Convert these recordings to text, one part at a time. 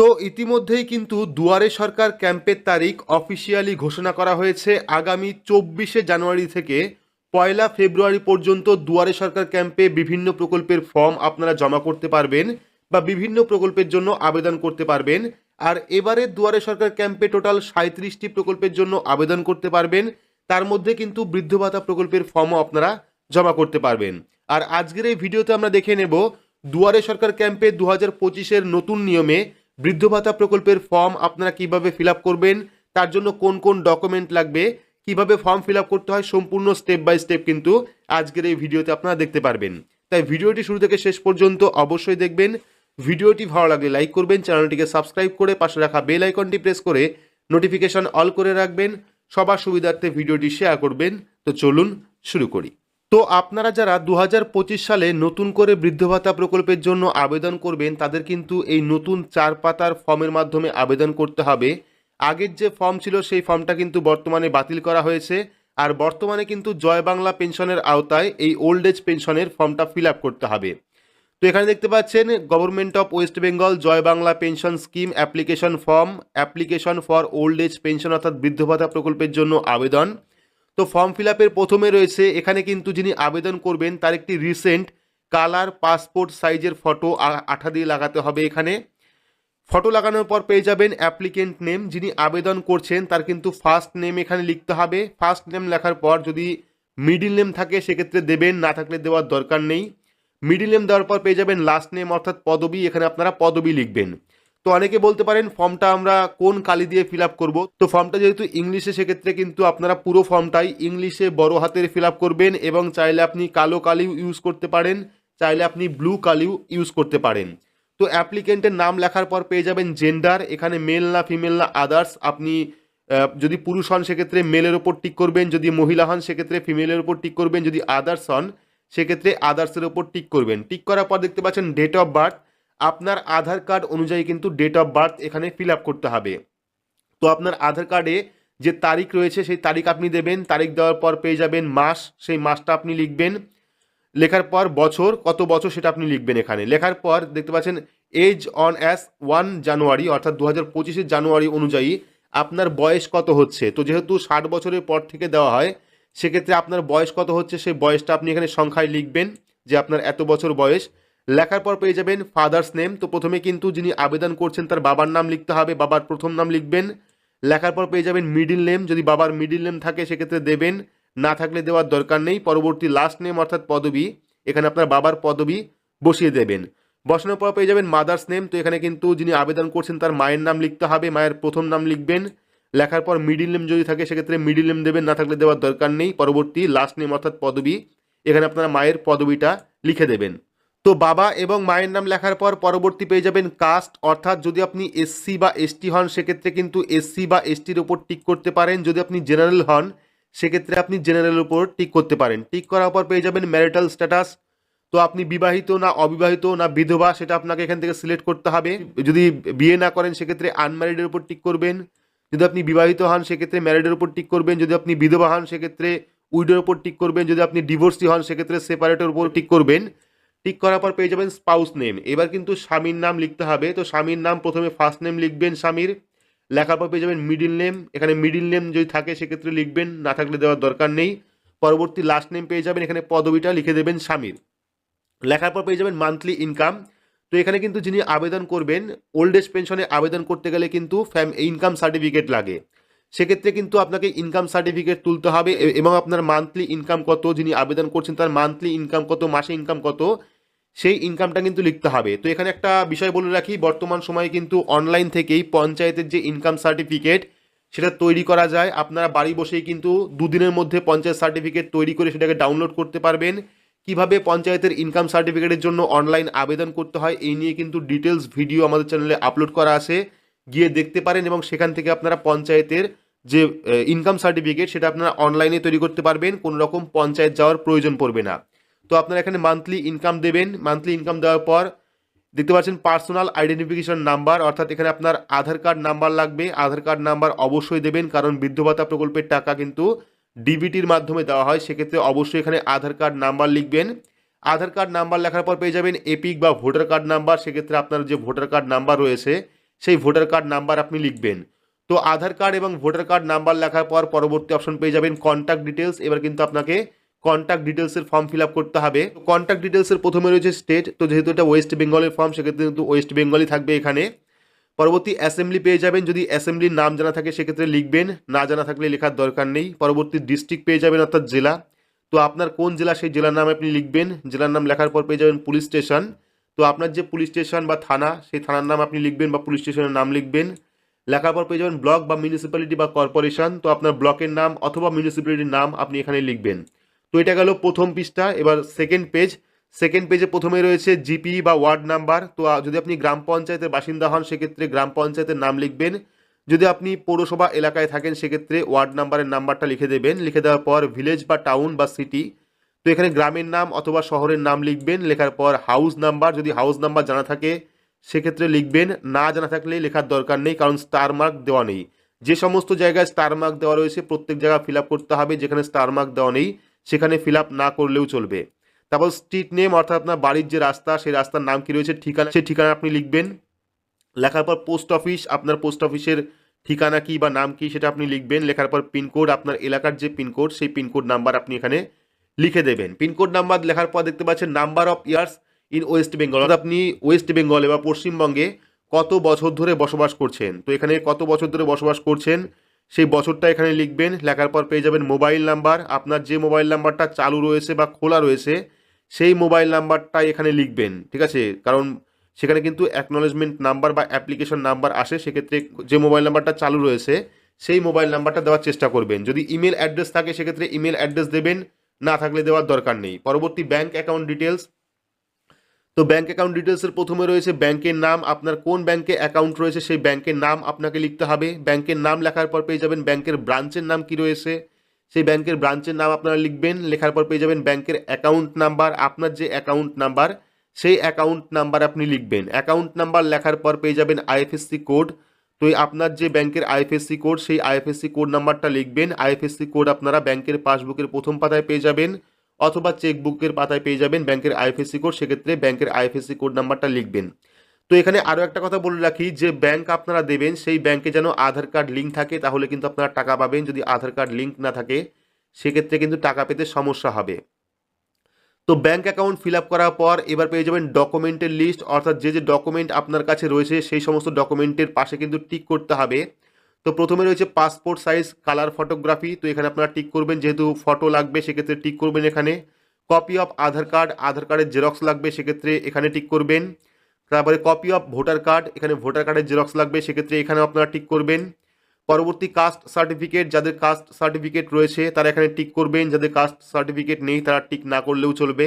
তো ইতিমধ্যেই কিন্তু দুয়ারে সরকার ক্যাম্পের তারিখ অফিসিয়ালি ঘোষণা করা হয়েছে আগামী চব্বিশে জানুয়ারি থেকে পয়লা ফেব্রুয়ারি পর্যন্ত দুয়ারে সরকার ক্যাম্পে বিভিন্ন প্রকল্পের ফর্ম আপনারা জমা করতে পারবেন বা বিভিন্ন প্রকল্পের জন্য আবেদন করতে পারবেন। আর এবারে দুয়ারে সরকার ক্যাম্পে টোটাল সাঁত্রিশটি প্রকল্পের জন্য আবেদন করতে পারবেন। তার মধ্যে কিন্তু বৃদ্ধ ভাতা প্রকল্পের ফর্মও আপনারা জমা করতে পারবেন। আর আজকের এই ভিডিওতে আমরা দেখে নেব দুয়ারে সরকার ক্যাম্পে দু হাজার নতুন নিয়মে বৃদ্ধ ভাতা প্রকল্পের ফর্ম আপনারা কীভাবে ফিল করবেন? তার জন্য কোন কোন ডকুমেন্ট লাগবে? কীভাবে ফর্ম ফিল করতে হয়? সম্পূর্ণ স্টেপ বাই স্টেপ কিন্তু আজকের এই ভিডিওতে আপনারা দেখতে পারবেন। তাই ভিডিওটি শুরু থেকে শেষ পর্যন্ত অবশ্যই দেখবেন। ভিডিওটি ভালো লাগলে লাইক করবেন, চ্যানেলটিকে সাবস্ক্রাইব করে পাশে রাখা বেল আইকনটি প্রেস করে নোটিফিকেশন অল করে রাখবেন। সবার সুবিধার্থে ভিডিওটি শেয়ার করবেন। তো চলুন শুরু করি। তো আপনারা যারা দু হাজার পঁচিশ সালে নতুন করে বৃদ্ধ ভাতা প্রকল্পের জন্য আবেদন করবেন, তাদের কিন্তু এই নতুন চার পাতার ফর্মের মাধ্যমে আবেদন করতে হবে। আগের যে ফর্ম ছিল, সেই ফর্মটা কিন্তু বর্তমানে বাতিল করা হয়েছে। আর বর্তমানে কিন্তু জয় বাংলা পেনশনের আওতায় এই ওল্ড এজ পেনশনের ফর্মটা ফিল করতে হবে। তো এখানে দেখতে পাচ্ছেন, government of West Bengal Jai Bangla pension scheme application form, application for old age pension অর্থাৎ বৃদ্ধ ভাতা প্রকল্পের জন্য আবেদন। তো ফর্ম ফিল আপের প্রথমে রয়েছে, এখানে কিন্তু যিনি আবেদন করবেন তার একটি রিসেন্ট কালার পাসপোর্ট সাইজের ফটো আঠা দিয়ে লাগাতে হবে এখানে। ফটো লাগানোর পর পেয়ে যাবেন অ্যাপ্লিকেন্ট নেম যিনি আবেদন করছেন তার কিন্তু ফার্স্ট নেম এখানে লিখতে হবে। ফার্স্ট নেম লেখার পর যদি মিডিল নেম থাকে, সেক্ষেত্রে দেবেন, না থাকলে দেওয়ার দরকার নেই। মিডিল নেম দেওয়ার পর পেয়ে যাবেন লাস্ট নেম অর্থাৎ পদবি, এখানে আপনারা পদবি লিখবেন। তো অনেকে বলতে পারেন ফর্মটা আমরা কোন কালি দিয়ে ফিল আপ করব। তো ফর্মটা যেহেতু ইংলিশে সেক্ষেত্রে কিন্তু আপনারা পুরো ফর্মটাই ইংলিশে বড় হাতের ফিল আপ করবেন এবং চাইলে আপনি কালো কালিও ইউজ করতে পারেন, চাইলে আপনি ব্লু কালিও ইউজ করতে পারেন। তো অ্যাপ্লিকেন্টের নাম লেখার পর পেয়ে যাবেন জেন্ডার এখানে মেল না ফিমেল না আদার্স আপনি যদি পুরুষ হন সেক্ষেত্রে মেলের ওপর টিক করবেন, যদি মহিলা হন সেক্ষেত্রে ফিমেলের ওপর টিক করবেন, যদি আদার্স হন সেক্ষেত্রে আদার্সের ওপর টিক করবেন। টিক করার পর দেখতে পাচ্ছেন ডেট অফ বার্থ আপনার আধার কার্ড অনুযায়ী কিন্তু ডেট অফ বার্থ এখানে ফিল আপ করতে হবে। তো আপনার আধার কার্ডে যে তারিখ রয়েছে, সেই তারিখ আপনি দেবেন। তারিখ দেওয়ার পর পেয়ে যাবেন মাস, সেই মাসটা আপনি লিখবেন। লেখার পর বছর, কত বছর সেটা আপনি লিখবেন এখানে। লেখার পর দেখতে পাচ্ছেন age on as one January অর্থাৎ দু হাজার জানুয়ারি অনুযায়ী আপনার বয়স কত হচ্ছে। তো যেহেতু ষাট বছরের পর থেকে দেওয়া হয়, সেক্ষেত্রে আপনার বয়স কত হচ্ছে, সেই বয়সটা আপনি এখানে সংখ্যায় লিখবেন যে আপনার এত বছর বয়স। লেখার পর পেয়ে যাবেন ফাদার্স নেম তো প্রথমে কিন্তু যিনি আবেদন করছেন, তার বাবার নাম লিখতে হবে, বাবার প্রথম নাম লিখবেন। লেখার পর পেয়ে যাবেন মিডিল নেম যদি বাবার মিডিল নেম থাকে, সেক্ষেত্রে দেবেন। না থাকলে দেওয়ার দরকার নেই। পরবর্তী লাস্ট নেম অর্থাৎ পদবি, এখানে আপনার বাবার পদবি বসিয়ে দেবেন। বসানোর পর পেয়ে যাবেন মাদার্স নেম তো এখানে কিন্তু যিনি আবেদন করছেন, তার মায়ের নাম লিখতে হবে, মায়ের প্রথম নাম লিখবেন। লেখার পর মিডিল নেম যদি থাকে, সেক্ষেত্রে মিডিল নেম দেবেন, না থাকলে দেওয়ার দরকার নেই। পরবর্তী লাস্ট নেম অর্থাৎ পদবি, এখানে আপনারা মায়ের পদবিটা লিখে দেবেন। তো বাবা এবং মায়ের নাম লেখার পর পরবর্তী পেয়ে যাবেন কাস্ট, অর্থাৎ যদি আপনি এসসি বা এসটি হন, সেক্ষেত্রে কিন্তু এসসি বা এসটির ওপর টিক করতে পারেন। যদি আপনি জেনারেল হন, সেক্ষেত্রে আপনি জেনারেলের উপর টিক করতে পারেন। টিক করার পর পেয়ে যাবেন ম্যারিটাল স্ট্যাটাস তো আপনি বিবাহিত না অবিবাহিত না বিধবা, সেটা আপনাকে এখান থেকে সিলেক্ট করতে হবে। যদি বিয়ে না করেন, সেক্ষেত্রে আনম্যারিডের উপর টিক করবেন। যদি আপনি বিবাহিত হন, সেক্ষেত্রে ম্যারিডের উপর টিক করবেন। যদি আপনি বিধবা হন, সেক্ষেত্রে উইডোর উপর টিক করবেন। যদি আপনি ডিভোর্সি হন, সেক্ষেত্রে সেপারেটের উপর টিক করবেন। টিক করার পর পেয়ে যাবেন স্পাউস নেম এবার কিন্তু স্বামীর নাম লিখতে হবে। তো স্বামীর নাম প্রথমে ফার্স্ট নেম লিখবেন স্বামীর। লেখার পর পেয়ে যাবেন মিডিল নেম এখানে মিডিল নেম যদি থাকে, সেক্ষেত্রে লিখবেন। না থাকলে দেওয়ার দরকার নেই। পরবর্তী লাস্ট নেম পেয়ে যাবেন। এখানে পদবিটা লিখে দেবেন স্বামীর। লেখার পর পেয়ে যাবেন মান্থলি ইনকাম তো এখানে কিন্তু যিনি আবেদন করবেন ওল্ড এজ পেনশনে আবেদন করতে গেলে কিন্তু ফ্যাম ইনকাম সার্টিফিকেট লাগে। সেক্ষেত্রে কিন্তু আপনাকে ইনকাম সার্টিফিকেট তুলতে হবে এবং আপনার মান্থলি ইনকাম কত, যিনি আবেদন করছেন তার মান্থলি ইনকাম কত, মাসে ইনকাম কত, সেই ইনকামটা কিন্তু লিখতে হবে। তো এখানে একটা বিষয় বলে রাখি, বর্তমান সময়ে কিন্তু অনলাইন থেকেই পঞ্চায়েতের যে ইনকাম সার্টিফিকেট সেটা তৈরি করা যায়। আপনারা বাড়ি বসেই কিন্তু দুদিনের মধ্যে পঞ্চায়েত সার্টিফিকেট তৈরি করে সেটাকে ডাউনলোড করতে পারবেন। কীভাবে পঞ্চায়েতের ইনকাম সার্টিফিকেটের জন্য অনলাইন আবেদন করতে হয়, এই নিয়ে কিন্তু ডিটেলস ভিডিও আমাদের চ্যানেলে আপলোড করা আছে। গিয়ে দেখতে পারেন এবং সেখান থেকে আপনারা পঞ্চায়েতের যে ইনকাম সার্টিফিকেট সেটা আপনারা অনলাইনে তৈরি করতে পারবেন, কোনো রকম পঞ্চায়েত যাওয়ার প্রয়োজন পড়বে না। তো আপনারা এখানে মান্থলি ইনকাম দেবেন মান্থলি ইনকাম দেওয়ার পর দেখতে পাচ্ছেন পার্সোনাল আইডেন্টিফিকেশন নাম্বার অর্থাৎ এখানে আপনার আধার কার্ড নাম্বার লাগবে। আধার কার্ড নাম্বার অবশ্যই দেবেন, কারণ বৃদ্ধ ভাতা প্রকল্পের টাকা কিন্তু ডিবিটির মাধ্যমে দেওয়া হয়। সেক্ষেত্রে অবশ্যই এখানে আধার কার্ড নাম্বার লিখবেন। আধার কার্ড নাম্বার লেখার পর পেয়ে যাবেন এপিক বা ভোটার কার্ড নাম্বার সেক্ষেত্রে আপনার যে ভোটার কার্ড নাম্বার রয়েছে, সেই ভোটার কার্ড নাম্বার আপনি লিখবেন। তো আধার কার্ড এবং ভোটার কার্ড নাম্বার লেখার পর পরবর্তী অপশন পেয়ে যাবেন কন্ট্যাক্ট ডিটেলস এবার কিন্তু আপনাকে কন্ট্যাক্ট ডিটেলসের ফর্ম ফিল আপ করতে হবে। কন্ট্যাক্ট ডিটেলসের প্রথমে রয়েছে স্টেট তো যেহেতু এটা ওয়েস্ট বেঙ্গলের ফর্ম সেক্ষেত্রে কিন্তু ওয়েস্ট বেঙ্গলই থাকবে এখানে। পরবর্তী অ্যাসেম্বলি পেয়ে যাবেন। যদি অ্যাসেম্বলির নাম জানা থাকে, সেক্ষেত্রে লিখবেন। না জানা থাকলে লেখার দরকার নেই। পরবর্তী ডিস্ট্রিক্ট পেয়ে যাবেন অর্থাৎ জেলা। তো আপনার কোন জেলা, সেই জেলার নাম আপনি লিখবেন। জেলার নাম লেখার পর পেয়ে যাবেন পুলিশ স্টেশন তো আপনার যে পুলিশ স্টেশন বা থানা, সেই থানার নাম আপনি লিখবেন বা পুলিশ স্টেশনের নাম লিখবেন। লেখার পর পেয়ে যাবেন ব্লক বা মিউনিসিপ্যালিটি বা কর্পোরেশন তো আপনার ব্লকের নাম অথবা মিউনিসিপ্যালিটির নাম আপনি এখানে লিখবেন। তো এটা গেল প্রথম পৃষ্ঠা, এবার সেকেন্ড পেজ সেকেন্ড পেজে প্রথমে রয়েছে জিপি বা ওয়ার্ড নাম্বার তো যদি আপনি গ্রাম পঞ্চায়েতের বাসিন্দা হন, সেক্ষেত্রে গ্রাম পঞ্চায়েতের নাম লিখবেন। যদি আপনি পৌরসভা এলাকায় থাকেন, সেক্ষেত্রে ওয়ার্ড নাম্বারের নাম্বারটা লিখে দেবেন। লিখে দেওয়ার পর ভিলেজ বা টাউন বা সিটি তো এখানে গ্রামের নাম অথবা শহরের নাম লিখবেন। লেখার পর হাউস নাম্বার যদি হাউস নাম্বার জানা থাকে সেক্ষেত্রে লিখবেন, না জানা থাকলে লেখার দরকার নেই, কারণ স্টার মার্ক দেওয়া নেই। যে সমস্ত জায়গায় স্টার মার্ক দেওয়া রয়েছে, প্রত্যেক জায়গা ফিল করতে হবে, যেখানে স্টার মার্ক দেওয়া নেই, সেখানে ফিল না করলেও চলবে। তারপর স্ট্রিট নেম অর্থাৎ আপনার বাড়ির যে রাস্তা, সেই রাস্তার নাম কি রয়েছে, ঠিকানা, সেই ঠিকানা আপনি লিখবেন। লেখার পর পোস্ট অফিস আপনার পোস্ট অফিসের ঠিকানা কি বা নাম কি সেটা আপনি লিখবেন। লেখার পর পিনকোড আপনার এলাকার যে পিনকোড সেই পিনকোড নাম্বার আপনি এখানে লিখে দেবেন। পিনকোড নাম্বার লেখার পর দেখতে পাচ্ছেন number of years in West Bengal অর্থাৎ আপনি ওয়েস্ট বেঙ্গলে বা পশ্চিমবঙ্গে কত বছর ধরে বসবাস করছেন? তো এখানে কত বছর ধরে বসবাস করছেন? সেই বছরটা এখানে লিখবেন, লেখার পর পেয়ে যাবেন মোবাইল নাম্বার। আপনার যে মোবাইল নাম্বারটা চালু রয়েছে বা খোলা রয়েছে, সেই মোবাইল নাম্বারটা এখানে লিখবেন, ঠিক আছে? কারণ সেখানে কিন্তু অ্যাকনলেজমেন্ট নাম্বার বা অ্যাপ্লিকেশন নাম্বার আসে, সেক্ষেত্রে যে মোবাইল নাম্বারটা চালু রয়েছে, সেই মোবাইল নাম্বারটা দেওয়ার চেষ্টা করবেন। যদি ইমেল অ্যাড্রেস থাকে, সেক্ষেত্রে ইমেল অ্যাড্রেস দেবেন, না থাকলে দেওয়ার দরকার নেই। পরবর্তী ব্যাঙ্ক অ্যাকাউন্ট ডিটেলস তো ব্যাঙ্ক অ্যাকাউন্ট ডিটেলসের প্রথমে রয়েছে ব্যাংকের নাম, আপনার কোন ব্যাংকে অ্যাকাউন্ট রয়েছে সেই ব্যাংকের নাম আপনাকে লিখতে হবে। ব্যাংকের নাম লেখার পর পেয়ে যাবেন ব্যাংকের ব্রাঞ্চের নাম কি রয়েছে, সেই ব্যাংকের ব্রাঞ্চের নাম আপনারা লিখবেন, লেখার পর পেয়ে যাবেন ব্যাংকের অ্যাকাউন্ট নাম্বার আপনার যে অ্যাকাউন্ট নাম্বার সেই অ্যাকাউন্ট নাম্বার আপনি লিখবেন। অ্যাকাউন্ট নাম্বার লেখার পর পেয়ে যাবেন আইএফএসসি কোড তো আপনার যে ব্যাংকের আইএফএসসি কোড সেই আইএফএসসি কোড নাম্বারটা লিখবেন। আইএফএসসি কোড আপনারা ব্যাংকের পাসবুকের প্রথম পাতায় পেয়ে যাবেন। অথবা চেকবুকের পাতায় পেয়ে যাবেন ব্যাংকের আইএফএসসি কোড, সেক্ষেত্রে ব্যাংকের আইএফএসসি কোড নাম্বারটা লিখবেন। তো এখানে আরও একটা কথা বলে রাখি যে, ব্যাংক আপনারা দেবেন, সেই ব্যাংকে যেন আধার কার্ড লিঙ্ক থাকে, তাহলে কিন্তু আপনারা টাকা পাবেন। যদি আধার কার্ড লিঙ্ক না থাকে, সেক্ষেত্রে কিন্তু টাকা পেতে সমস্যা হবে। তো ব্যাংক অ্যাকাউন্ট ফিল আপ করার পর এবার পেয়ে যাবেন ডকুমেন্টের লিস্ট, অর্থাৎ যে যে ডকুমেন্ট আপনার কাছে রয়েছে, সেই সমস্ত ডকুমেন্টের পাশে কিন্তু টিক করতে হবে। তো প্রথমে রয়েছে পাসপোর্ট সাইজ কালার ফটোগ্রাফি তো এখানে আপনারা টিক করবেন, যেহেতু ফটো লাগবে, সেক্ষেত্রে টিক করবেন এখানে। Copy of Aadhaar card Aadhaar কার্ডের জেরক্স লাগবে, সেক্ষেত্রে এখানে টিক করবেন। তারপরে কপি অফ ভোটার কার্ড এখানে ভোটার কার্ডের জেরক্স লাগবে, সেক্ষেত্রে এখানে আপনারা টিক করবেন। পরবর্তী কাস্ট সার্টিফিকেট যাদের কাস্ট সার্টিফিকেট রয়েছে, তারা এখানে টিক করবেন, যাদের কাস্ট সার্টিফিকেট নেই, তারা টিক না করলেও চলবে।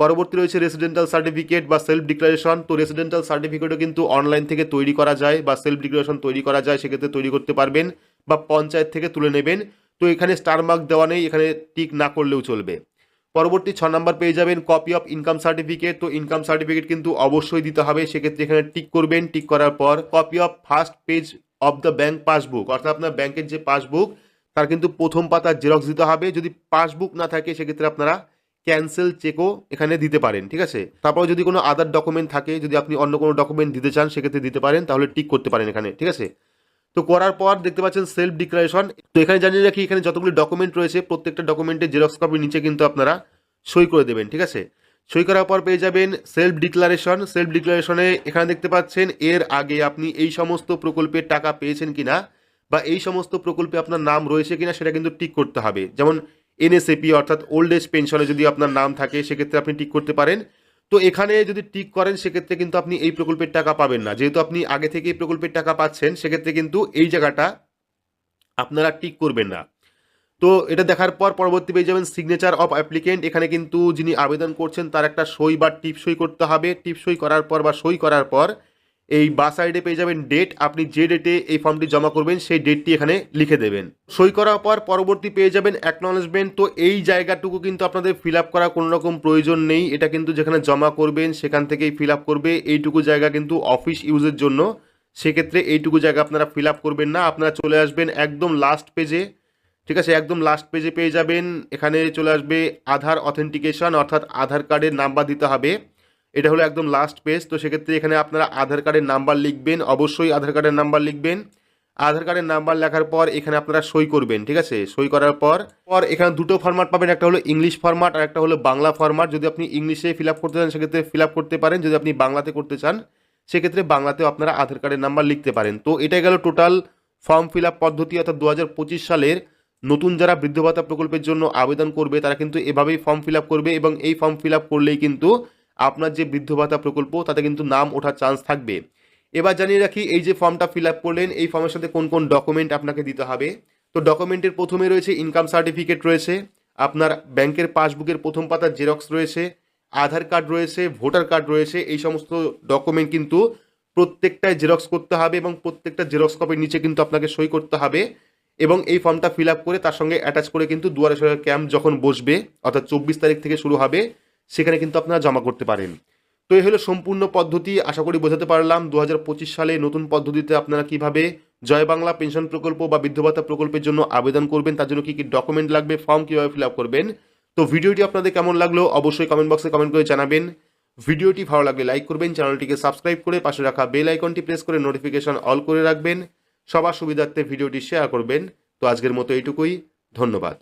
পরবর্তী রয়েছে রেসিডেন্টাল সার্টিফিকেট বা সেলফ ডিক্লারেশন তো রেসিডেন্টাল সার্টিফিকেটও কিন্তু অনলাইন থেকে তৈরি করা যায় বা সেলফ ডিক্লারেশন তৈরি করা যায়, সেক্ষেত্রে তৈরি করতে পারবেন বা পঞ্চায়েত থেকে তুলে নেবেন। তো এখানে স্টার মার্ক দেওয়া নেই, এখানে টিক না করলেও চলবে। পরবর্তী ছ নম্বর পেয়ে যাবেন কপি অফ ইনকাম সার্টিফিকেট তো ইনকাম সার্টিফিকেট কিন্তু অবশ্যই দিতে হবে, সেক্ষেত্রে এখানে টিক করবেন। টিক করার পর copy of first page of the bank passbook অর্থাৎ আপনার ব্যাংকের যে পাসবুক তার কিন্তু প্রথম পাতার জেরক্স দিতে হবে। যদি পাসবুক না থাকে, সেক্ষেত্রে আপনারা ক্যান্সেল চেকও এখানে দিতে পারেন, ঠিক আছে? তারপর যদি কোনো আদার ডকুমেন্ট থাকে, যদি আপনি অন্য কোনো ডকুমেন্ট দিতে চান, সেক্ষেত্রে দিতে পারেন, তাহলে টিক করতে পারেন এখানে, ঠিক আছে? তো করার পর দেখতে পাচ্ছেন সেলফ ডিক্লারেশন তো এখানে জানিয়ে রাখি, এখানে যতগুলি ডকুমেন্ট রয়েছে, প্রত্যেকটা ডকুমেন্টের জেরক্স কপি নিচে কিন্তু আপনারা সই করে দেবেন, ঠিক আছে? সই করার পর পেয়ে যাবেন সেলফ ডিক্লারেশন সেলফ ডিক্লারেশনে এখানে দেখতে পাচ্ছেন, এর আগে আপনি এই সমস্ত প্রকল্পের টাকা পেয়েছেন কিনা, বা এই সমস্ত প্রকল্পে আপনার নাম রয়েছে কিনা, সেটা কিন্তু টিক করতে হবে। যেমন এনএসএপি অর্থাৎ ওল্ড এজ পেনশনে যদি আপনার নাম থাকে, সেক্ষেত্রে আপনি টিক করতে পারেন। তো এখানে যদি টিক করেন, সেক্ষেত্রে কিন্তু আপনি এই প্রকল্পের টাকা পাবেন না। যেহেতু আপনি আগে থেকে এই প্রকল্পের টাকা পাচ্ছেন, সেক্ষেত্রে কিন্তু এই জায়গাটা আপনারা টিক করবেন না। তো এটা দেখার পর পরবর্তী পেয়ে যাবেন সিগনেচার অফ অ্যাপ্লিকেন্ট এখানে কিন্তু যিনি আবেদন করছেন, তার একটা সই বা টিপ সই করতে হবে। টিপ সই করার পর বা সই করার পর এই বা সাইডে পেয়ে যাবেন ডেট আপনি যে ডেটে এই ফর্মটি জমা করবেন, সেই ডেটটি এখানে লিখে দেবেন। সই করার পর পরবর্তী পেয়ে যাবেন অ্যাকনলেজমেন্ট তো এই জায়গাটুকু কিন্তু আপনাদের ফিল আপ করা কোনো রকম প্রয়োজন নেই। এটা কিন্তু যেখানে জমা করবেন, সেখান থেকেই ফিল আপ করবে। এইটুকু জায়গা কিন্তু অফিস ইউজের জন্য। সেক্ষেত্রে এইটুকু জায়গা আপনারা ফিল আপ করবেন না। আপনারা চলে আসবেন একদম লাস্ট পেজে ঠিক আছে, একদম লাস্ট পেজে পেয়ে যাবেন। এখানে চলে আসবে আধার অথেন্টিকেশন অর্থাৎ আধার কার্ডের নাম্বার দিতে হবে। এটা হলো একদম লাস্ট পেজ তো সেক্ষেত্রে এখানে আপনারা আধার কার্ডের নাম্বার লিখবেন, অবশ্যই আধার কার্ডের নাম্বার লিখবেন। আধার কার্ডের নাম্বার লেখার পর এখানে আপনারা সই করবেন, ঠিক আছে? সই করার পর পর এখানে দুটো ফরম্যাট পাবেন, একটা হলো ইংলিশ ফরম্যাট আর একটা হলো বাংলা ফরম্যাট যদি আপনি ইংলিশে ফিল করতে চান, সেক্ষেত্রে ফিল করতে পারেন। যদি আপনি বাংলাতে করতে চান, সেক্ষেত্রে বাংলাতেও আপনারা আধার কার্ডের নাম্বার লিখতে পারেন। তো এটাই গেল টোটাল ফর্ম ফিল পদ্ধতি, অর্থাৎ দু হাজার পঁচিশ সালের নতুন যারা বৃদ্ধ ভাতা প্রকল্পের জন্য আবেদন করবে, তারা কিন্তু এভাবেই ফর্ম ফিল করবে এবং এই ফর্ম ফিল করলেই কিন্তু আপনার যে বৃদ্ধ ভাতা প্রকল্প, তাতে কিন্তু নাম ওঠার চান্স থাকবে। এবার জানিয়ে রাখি, এই যে ফর্মটা ফিল আপ করলেন, এই ফর্মের সাথে কোন কোন ডকুমেন্ট আপনাকে দিতে হবে? তো ডকুমেন্টের প্রথমে রয়েছে ইনকাম সার্টিফিকেট রয়েছে, আপনার ব্যাংকের পাসবুকের প্রথম পাতার জেরক্স রয়েছে, আধার কার্ড রয়েছে ভোটার কার্ড রয়েছে, এই সমস্ত ডকুমেন্ট কিন্তু প্রত্যেকটায় জেরক্স করতে হবে এবং প্রত্যেকটা জেরক্স কপির নিচে কিন্তু আপনাকে সই করতে হবে এবং এই ফর্মটা ফিল আপ করে তার সঙ্গে অ্যাটাচ করে কিন্তু দুয়ারে সরকার ক্যাম্প যখন বসবে, অর্থাৎ চব্বিশ তারিখ থেকে শুরু হবে সেখানে কিন্তু আপনারা জমা করতে পারেন। তো এই হলো সম্পূর্ণ পদ্ধতি। আশা করি বোঝাতে পারলাম দু হাজার পঁচিশ সালে নতুন পদ্ধতিতে আপনারা কীভাবে জয় বাংলা পেনশন প্রকল্প বা বৃদ্ধ ভাতা প্রকল্পের জন্য আবেদন করবেন, তার জন্য কী কী ডকুমেন্ট লাগবে, ফর্ম কীভাবে ফিল আপ করবেন। তো ভিডিওটি আপনাদের কেমন লাগল অবশ্যই কমেন্ট বক্সে কমেন্ট করে জানাবেন। ভিডিওটি ভালো লাগলে লাইক করবেন, চ্যানেলটিকে সাবস্ক্রাইব করে পাশে রাখা বেল আইকনটি প্রেস করে নোটিফিকেশন অল করে রাখবেন। সবার সুবিধার্থে ভিডিওটি শেয়ার করবেন। তো আজকের মতো এইটুকুই, ধন্যবাদ।